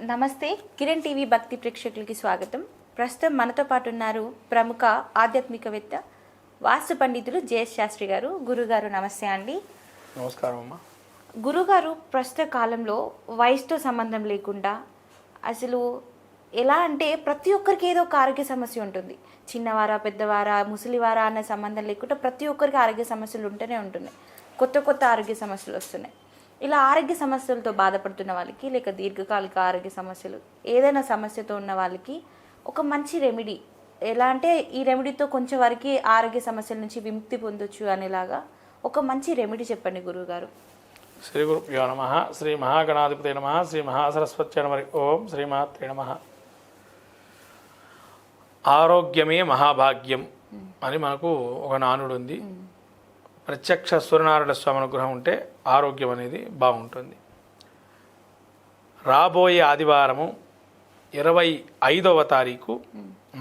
నమస్తే కిరణ్ టీవీ భక్తి ప్రేక్షకులకి స్వాగతం. ప్రస్తుతం మనతో పాటు ఉన్నారు ప్రముఖ ఆధ్యాత్మికవేత్త వాస్తు పండితులు జేఎస్ శాస్త్రి గారు. గురుగారు నమస్తే అండి. నమస్కారం అమ్మా. గురుగారు ప్రస్తుత కాలంలో వయసుతో సంబంధం లేకుండా అసలు ఎలా అంటే ప్రతి ఒక్కరికి ఏదో ఒక ఆరోగ్య సమస్య ఉంటుంది. చిన్నవారా పెద్దవారా ముసలివారా అనే సంబంధం లేకుండా ప్రతి ఒక్కరికి ఆరోగ్య సమస్యలు ఉంటూనే ఉంటున్నాయి. కొత్త కొత్త ఆరోగ్య సమస్యలు వస్తున్నాయి. ఇలా ఆరోగ్య సమస్యలతో బాధపడుతున్న వాళ్ళకి లేక దీర్ఘకాలిక ఆరోగ్య సమస్యలు ఏదైనా సమస్యతో ఉన్న వాళ్ళకి ఒక మంచి రెమెడీ ఎలా అంటే ఈ రెమెడీతో కొంచెం వరకు ఆరోగ్య సమస్యల నుంచి విముక్తి పొందొచ్చు అనేలాగా ఒక మంచి రెమెడీ చెప్పండి గురువుగారు. శ్రీ గురుభ్యో నమ. శ్రీ మహాగణాధిపతి నమ. శ్రీ మహాసరస్వతి నమ. ఓం శ్రీమాత్రే నమ. ఆరోగ్యమే మహాభాగ్యం అని మనకు ఒక నానుడు ఉంది ప్రత్యక్ష సూర్యనారాయణ స్వామి అనుగ్రహం ఉంటే ఆరోగ్యం అనేది బాగుంటుంది. రాబోయే ఆదివారము ఇరవై ఐదవ తారీఖు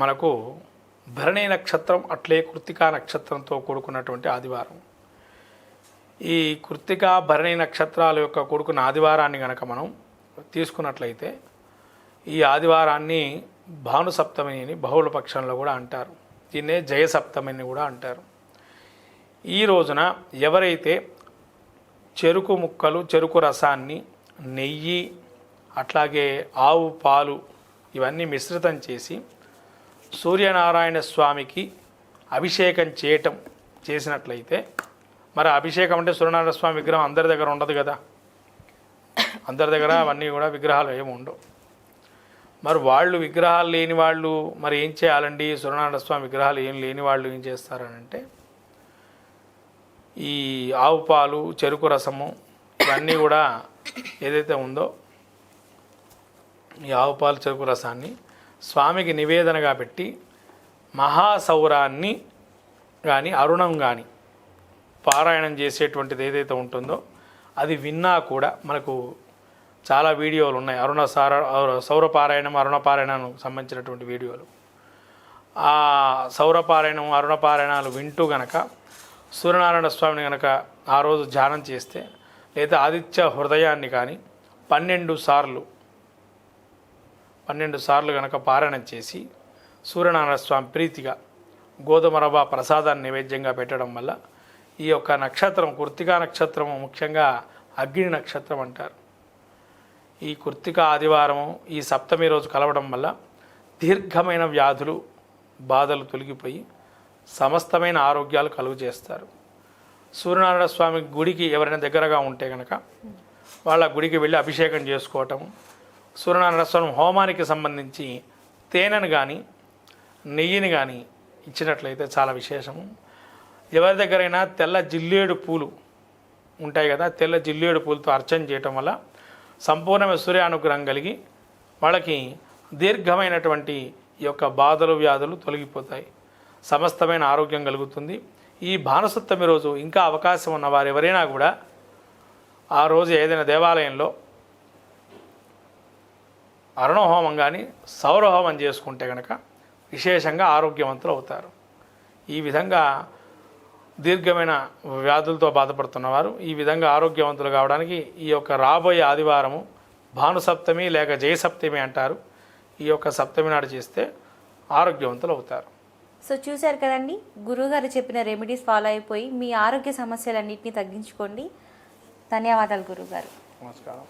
మనకు భరణి నక్షత్రం అట్లే కృతికా నక్షత్రంతో కూడుకున్నటువంటి ఆదివారం. ఈ కృతికా భరణి నక్షత్రాల యొక్క కూడుకున్న ఆదివారాన్ని గనక మనం తీసుకున్నట్లయితే ఈ ఆదివారాన్ని భానుసప్తమి అని బహుళ పక్షంలో కూడా అంటారు. దీన్నే జయసప్తమి అని కూడా అంటారు. ఈ రోజున ఎవరైతే చెరుకు ముక్కలు చెరుకు రసాన్ని నెయ్యి అట్లాగే ఆవు పాలు ఇవన్నీ మిశ్రితం చేసి సూర్యనారాయణ స్వామికి అభిషేకం చేయటం చేసినట్లయితే మరి అభిషేకం అంటే సూర్యనారాయణ స్వామి విగ్రహం అందరి దగ్గర ఉండదు కదా? అందరి దగ్గర అవన్నీ కూడా విగ్రహాలు ఏమి ఉండవు. మరి వాళ్ళు విగ్రహాలు లేని వాళ్ళు మరి ఏం చేయాలండి? సూర్యనారాయణ స్వామి విగ్రహాలు ఏం లేని వాళ్ళు ఏం చేస్తారని అంటే ఈ ఆవు పాలు చెరుకు రసము ఇవన్నీ కూడా ఏదైతే ఉందో ఈ ఆవు పాలు చెరుకు రసాన్ని స్వామికి నివేదనగా పెట్టి మహాసౌరాన్ని కానీ అరుణం కానీ పారాయణం చేసేటువంటిది ఏదైతే ఉంటుందో అది విన్నా కూడా మనకు చాలా వీడియోలు ఉన్నాయి. అరుణ సార సౌరపారాయణం పారాయణం సంబంధించినటువంటి వీడియోలు. ఆ సౌరపారాయణం అరుణపారాయణాలు వింటూ గనక సూర్యనారాయణ స్వామిని కనుక ఆ రోజు ధ్యానం చేస్తే లేదా ఆదిత్య హృదయాన్ని కానీ పన్నెండు సార్లు పన్నెండు సార్లు గనక పారాయణం చేసి సూర్యనారాయణ స్వామి ప్రీతిగా గోధుమ ప్రసాదాన్ని నైవేద్యంగా పెట్టడం వల్ల ఈ యొక్క నక్షత్రం కృత్తికా నక్షత్రం ముఖ్యంగా అగ్ని నక్షత్రం అంటారు. ఈ కృత్తిక ఆదివారము ఈ సప్తమి రోజు కలవడం వల్ల దీర్ఘమైన వ్యాధులు బాధలు తొలగిపోయి సమస్తమైన ఆరోగ్యాలు కలుగు చేస్తారు. సూర్యనారాయణ స్వామి గుడికి ఎవరైనా దగ్గరగా ఉంటే కనుక వాళ్ళ గుడికి వెళ్ళి అభిషేకం చేసుకోవటం సూర్యనారాయణ స్వామి హోమానికి సంబంధించి తేనెను కానీ నెయ్యిని కానీ ఇచ్చినట్లయితే చాలా విశేషము. ఎవరి దగ్గరైనా తెల్ల జిల్లేడు పూలు ఉంటాయి కదా తెల్ల జిల్లేడు పూలతో అర్చన చేయటం వల్ల సంపూర్ణమైన సూర్యానుగ్రహం కలిగి వాళ్ళకి దీర్ఘమైనటువంటి ఈ యొక్క బాధలు వ్యాధులు తొలగిపోతాయి. సమస్తమైన ఆరోగ్యం కలుగుతుంది. ఈ భానుసప్తమి రోజు ఇంకా అవకాశం ఉన్న వారు ఎవరైనా కూడా ఆ రోజు ఏదైనా దేవాలయంలో అరుణహోమం కానీ సౌరహోమం చేసుకుంటే కనుక విశేషంగా ఆరోగ్యవంతులు అవుతారు. ఈ విధంగా దీర్ఘమైన వ్యాధులతో బాధపడుతున్నవారు ఈ విధంగా ఆరోగ్యవంతులు కావడానికి ఈ యొక్క రాబోయే ఆదివారము భానుసప్తమి లేక జయసప్తమి అంటారు. ఈ యొక్క సప్తమి నాడు చేస్తే ఆరోగ్యవంతులు అవుతారు. సో చూశారు కదండి గురువుగారు చెప్పిన రెమెడీస్ ఫాలో అయిపోయి మీ ఆరోగ్య సమస్యలన్నింటినీ తగ్గించుకోండి. ధన్యవాదాలు గురువుగారు. నమస్కారం.